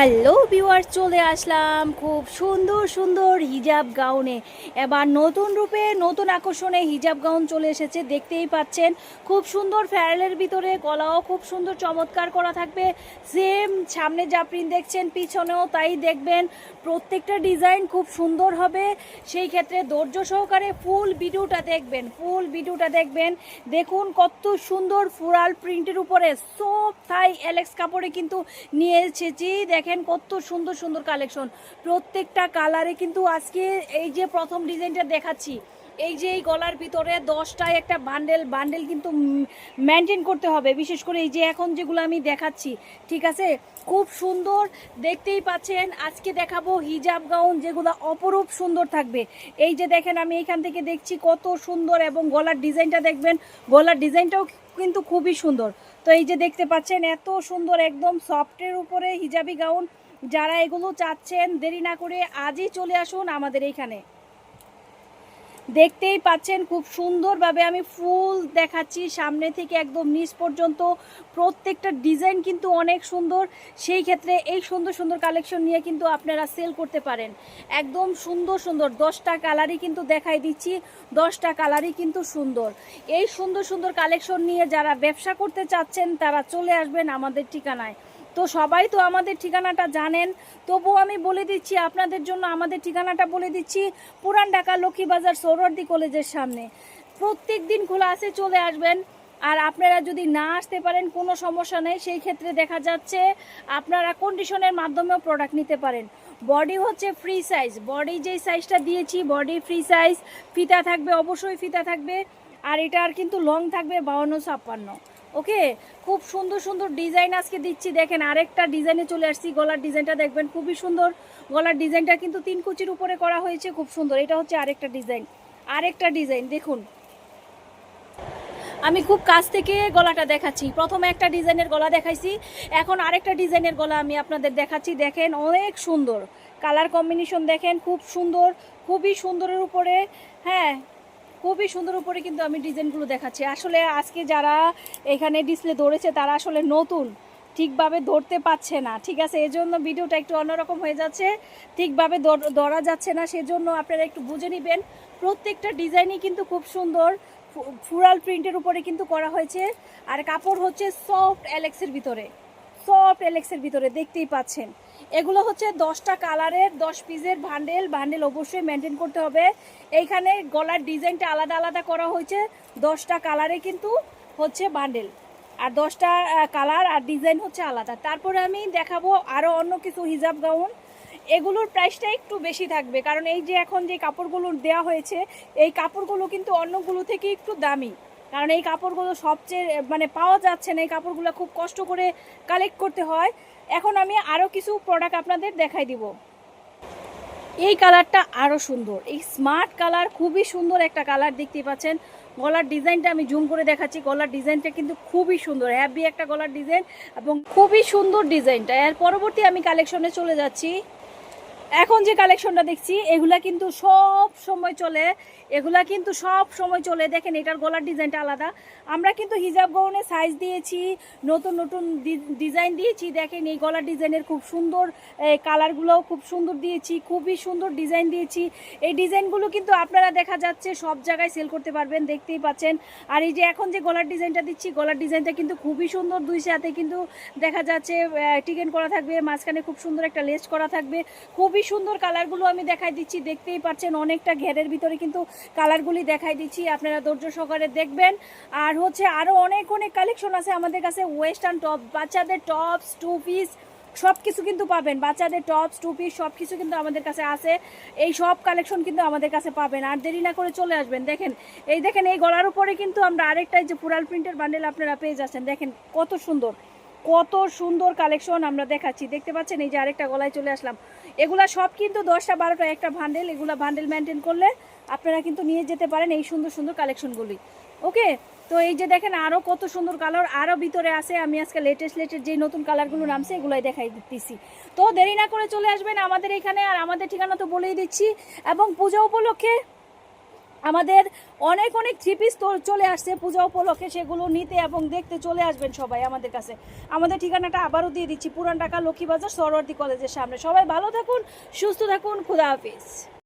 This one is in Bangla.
হ্যালো ভিউয়ার চলে আসলাম খুব সুন্দর সুন্দর হিজাব গাউনে। এবার নতুন রূপে, নতুন আকর্ষণে হিজাব গাউন চলে এসেছে, দেখতেই পাচ্ছেন। খুব সুন্দর ফ্যারেলের ভিতরে গলাও খুব সুন্দর চমৎকার করা থাকবে। সেম সামনে যা প্রিন্ট দেখছেন, পিছনেও তাই দেখবেন। প্রত্যেকটা ডিজাইন খুব সুন্দর হবে। সেই ক্ষেত্রে ধৈর্য সহকারে ফুল ভিডিওটা দেখবেন ফুল ভিডিওটা দেখবেন। দেখুন কত সুন্দর ফুরাল প্রিন্টের উপরে। সব থাই অ্যালেক্স কাপড়ে কিন্তু নিয়ে এসেছি। দেখেন কত সুন্দর সুন্দর কালেকশন প্রত্যেকটা কালারে কিন্তু আজকে এই যে প্রথম ডিজাইনটা দেখাচ্ছি এই যে এই গলার ভিতরে দশটায় একটা বান্ডেল বান্ডেল কিন্তু মেনটেন করতে হবে। বিশেষ করে এই যে এখন যেগুলো আমি দেখাচ্ছি, ঠিক আছে? খুব সুন্দর, দেখতেই পাচ্ছেন। আজকে দেখাবো হিজাব গাউন যেগুলো অপরূপ সুন্দর থাকবে। এই যে দেখেন, আমি এখান থেকে দেখছি কত সুন্দর এবং গলার ডিজাইনটা দেখবেন, গলার ডিজাইনটাও কিন্তু খুবই সুন্দর। তো এই যে দেখতে পাচ্ছেন, এত সুন্দর একদম সফটের উপরে হিজাবি গাউন যারা এগুলো চাচ্ছেন, দেরি না করে আজই চলে আসুন আমাদের এইখানে দেখতেই পাচ্ছেন খুব সুন্দরভাবে আমি ফুল দেখাচ্ছি। সামনে থেকে একদম নিচ পর্যন্ত প্রত্যেকটা ডিজাইন কিন্তু অনেক সুন্দর। সেই ক্ষেত্রে এই সুন্দর সুন্দর কালেকশন নিয়ে কিন্তু আপনারা সেল করতে পারেন। একদম সুন্দর সুন্দর দশটা কালারই কিন্তু দেখাই দিচ্ছি। দশটা কালারই কিন্তু সুন্দর। এই সুন্দর সুন্দর কালেকশন নিয়ে যারা ব্যবসা করতে চাচ্ছেন তারা চলে আসবেন আমাদের ঠিকানায়। তো সবাই তো আমাদের ঠিকানাটা জানেন। তবুও আমি বলে দিচ্ছি, আপনাদের জন্য আমাদের ঠিকানাটা বলে দিচ্ছি, পুরান ঢাকা লক্ষ্মীবাজার সৌরর্দি কলেজের সামনে। প্রত্যেক দিন খোলা আছে, চলে আসবেন। আর আপনারা যদি না আসতে পারেন, কোনো সমস্যা নেই, সেই ক্ষেত্রে দেখা যাচ্ছে আপনারা কন্ডিশনের মাধ্যমেও প্রোডাক্ট নিতে পারেন। বডি হচ্ছে ফ্রি সাইজ বডি যেই সাইজটা দিয়েছি বডি ফ্রি সাইজ ফিতা থাকবে, অবশ্যই ফিতা থাকবে। আর এটার কিন্তু লং থাকবে, বাউন্ন ছাপ্পান্ন। ওকে, খুব সুন্দর সুন্দর ডিজাইন আজকে দিচ্ছি, দেখেন আরেকটা ডিজাইনে চলে আসছি, গলার ডিজাইনটা দেখবেন, খুবই সুন্দর। গলার ডিজাইনটা কিন্তু তিন কুচির উপরে করা হয়েছে, খুব সুন্দর। এটা হচ্ছে আরেকটা ডিজাইন আরেকটা ডিজাইন, দেখুন। আমি খুব কাছ থেকে গলাটা দেখাচ্ছি, প্রথমে একটা ডিজাইনের গলা দেখাইছি, এখন আরেকটা ডিজাইনের গলা আমি আপনাদের দেখাচ্ছি, দেখেন অনেক সুন্দর। কালার কম্বিনেশন দেখেন, খুব সুন্দর, খুবই সুন্দরের উপরে হ্যাঁ খুবই সুন্দর উপরে কিন্তু আমি ডিজাইনগুলো দেখাচ্ছি। আসলে আজকে যারা এখানে ডিসপ্লে ধরেছে, তারা আসলে নতুন, ঠিকভাবে ধরতে পারছে না, ঠিক আছে? এজন্য ভিডিওটা একটু অন্যরকম হয়ে যাচ্ছে, ঠিকভাবে ধর- যাচ্ছে না, সেজন্য আপনারা একটু বুঝে নেবেন। প্রত্যেকটা ডিজাইনই কিন্তু খুব সুন্দর ফুরাল প্রিন্টের উপরে কিন্তু করা হয়েছে। আর কাপড় হচ্ছে সফট অ্যালেক্সের ভিতরে। সফট এলেক্সের ভিতরে দেখতেই পাচ্ছেন। এগুলো হচ্ছে দশটা কালারের, দশ পিসের ভান্ডেল ভান্ডেল অবশ্যই মেনটেন করতে হবে। এইখানে গলার ডিজাইনটা আলাদা আলাদা করা হয়েছে। দশটা কালারে কিন্তু হচ্ছে বান্ডেল আর দশটা কালার আর ডিজাইন হচ্ছে আলাদা। তারপরে আমি দেখাবো আরও অন্য কিছু হিজাব গাউন। এগুলোর প্রাইসটা একটু বেশি থাকবে, কারণ এই যে এখন যে কাপড়গুলো দেওয়া হয়েছে, এই কাপড়গুলো কিন্তু অন্যগুলো থেকে একটু দামি। কারণ এই কাপড়গুলো সবচেয়ে মানে পাওয়া যাচ্ছে না, এই কাপড়গুলো খুব কষ্ট করে কালেক্ট করতে হয়। এখন আমি আরও কিছু প্রোডাক্ট আপনাদের দেখাই দিব। এই কালারটা আরও সুন্দর। এই স্মার্ট কালার খুবই সুন্দর একটা কালার দেখতে পাচ্ছেন। গলার ডিজাইনটা আমি জুম করে দেখাচ্ছি। গলার ডিজাইনটা কিন্তু খুবই সুন্দর হ্যাভি একটা গলার ডিজাইন এবং খুবই সুন্দর ডিজাইনটা এর পরবর্তী আমি কালেকশনে চলে যাচ্ছি। এখন যে কালেকশনটা দেখছি, এগুলা কিন্তু সব সময় চলে। এগুলা কিন্তু সব সময় চলে। দেখেন, এটার গলার ডিজাইনটা আলাদা। আমরা কিন্তু হিজাব গৌনে সাইজ দিয়েছি, নতুন নতুন ডিজাইন দিয়েছি। দেখেন, এই গলার ডিজাইনের খুব সুন্দর কালারগুলোও খুব সুন্দর দিয়েছি, খুবই সুন্দর ডিজাইন দিয়েছি। এই ডিজাইনগুলো কিন্তু আপনারা দেখা যাচ্ছে সব জায়গায় সেল করতে পারবেন, দেখতেই পাচ্ছেন। আর এই যে এখন যে গলার ডিজাইনটা দিচ্ছি, গলার ডিজাইনটা কিন্তু খুবই সুন্দর। দুই সাথে কিন্তু দেখা যাচ্ছে টিকেন করা থাকবে, মাঝখানে খুব সুন্দর একটা লেস করা থাকবে। খুবই সুন্দর কালারগুলো আমি দেখাই দিচ্ছি। দেখতেই পাচ্ছেন অনেকটা ঘেরের ভিতরে কিন্তু কালারগুলি দেখাই দিচ্ছি। আপনারা ধৈর্য সহকারে দেখবেন। আর হচ্ছে আরও অনেক অনেক কালেকশন আছে আমাদের কাছে। ওয়েস্টার্ন টপ বাচ্চাদের টপস টু পিস সব কিছু কিন্তু পাবেন। বাচ্চাদের টপস টু পিস সব কিছু কিন্তু আমাদের কাছে আছে। এই সব কালেকশন কিন্তু আমাদের কাছে পাবেন। আর দেরি না করে চলে আসবেন। দেখেন, এই দেখেন, এই গলার উপরে কিন্তু আমরা আরেকটাই যে পুরাল প্রিন্টের বান্ডেল আপনারা পেয়ে যাচ্ছেন। দেখেন, কত সুন্দর। কত সুন্দর কালেকশন আমরা দেখাচ্ছি। দেখতে পাচ্ছেন, এই যে আরেকটা গলায় চলে আসলাম। এগুলা সব কিন্তু দশটা বারোটা, একটা ভান্ডেল এগুলা ভান্ডেল মেনটেন করলে আপনারা কিন্তু নিয়ে যেতে পারেন এই সুন্দর সুন্দর কালেকশনগুলি ওকে? তো এই যে দেখেন আরও কত সুন্দর কালার আরও ভিতরে আছে। আমি আজকে লেটেস্ট লেটেস্ট যে নতুন কালারগুলো নামছে, এগুলোই দেখাই দিচ্ছি তো দেরি না করে চলে আসবেন আমাদের এখানে, আর আমাদের ঠিকানা তো বলেই দিচ্ছি। এবং পূজা উপলক্ষে আমাদের অনেক অনেক থ্রি পিস চলে আসছে, পূজা উপলক্ষে সেগুলো নিতে এবং দেখতে চলে আসবেন সবাই আমাদের কাছে। আমাদের ঠিকানাটা আবারও দিয়ে দিচ্ছি, পুরান ঢাকা লক্ষ্মীবাজার সরওয়ার্দী কলেজের সামনে। সবাই ভালো থাকুন, সুস্থ থাকুন, খুদা হাফিজ।